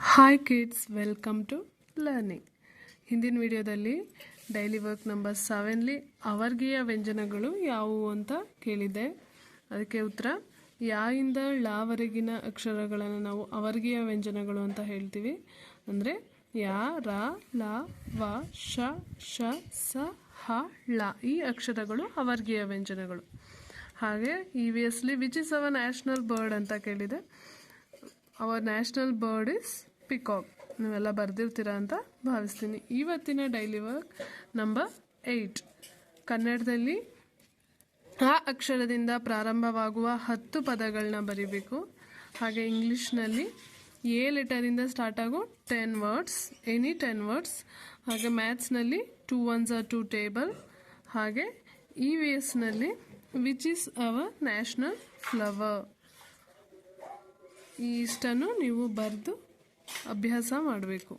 Hi kids welcome to learning ಹಿಂದಿನ ವಿಡಿಯೋದಲ್ಲಿ daily work number ಸೆವೆನ್ಲಿ ಅವರ್ಗೀಯ ವ್ಯಂಜನಗಳು ಯಾವುವು ಅಂತ ಕೇಳಿದೆ ಅದಕ್ಕೆ ಉತ್ತರ, ಯಾಯಿಂದ ಳವರೆಗಿನ ಅಕ್ಷರಗಳನ್ನು ನಾವು ಅವರ್ಗೀಯ ವ್ಯಂಜನಗಳು ಅಂತ ಹೇಳ್ತೀವಿ. ಅಂದರೆ ಯಾ, ರ, ಲ, ವ, ಶ ಶ, ಸ, ಹ, ಳ ಈ ಅಕ್ಷರಗಳು ಅವರ್ಗೀಯ ವ್ಯಂಜನಗಳು. ಹಾಗೆ E V ಎಸ್ಲಿ which is our national bird ಅಂತ ಕೇಳಿದೆ. Our national bird is peacock. ನೀವೆಲ್ಲ ಬರೆದಿರ್ತೀರ ಅಂತ ಭಾವಿಸ್ತೀನಿ. ಇವತ್ತಿನ ಡೈಲಿ ವರ್ಕ್ ನಂಬರ್ ಏಯ್ಟ್. ಕನ್ನಡದಲ್ಲಿ ಆ ಅಕ್ಷರದಿಂದ ಪ್ರಾರಂಭವಾಗುವ ಹತ್ತು ಪದಗಳನ್ನ ಬರಿಬೇಕು. ಹಾಗೆ ಇಂಗ್ಲೀಷ್ನಲ್ಲಿ ಎ ಲೆಟರಿಂದ ಸ್ಟಾರ್ಟ್ ಆಗೋ ten words, any ten words. ಹಾಗೆ ಮ್ಯಾಥ್ಸ್ನಲ್ಲಿ two ones are two table. ಹಾಗೆ E V ಎಸ್ನಲ್ಲಿ which is our national flower. ಈ ಇಷ್ಟನ್ನು ನೀವು ಬರೆದು ಅಭ್ಯಾಸ ಮಾಡಬೇಕು.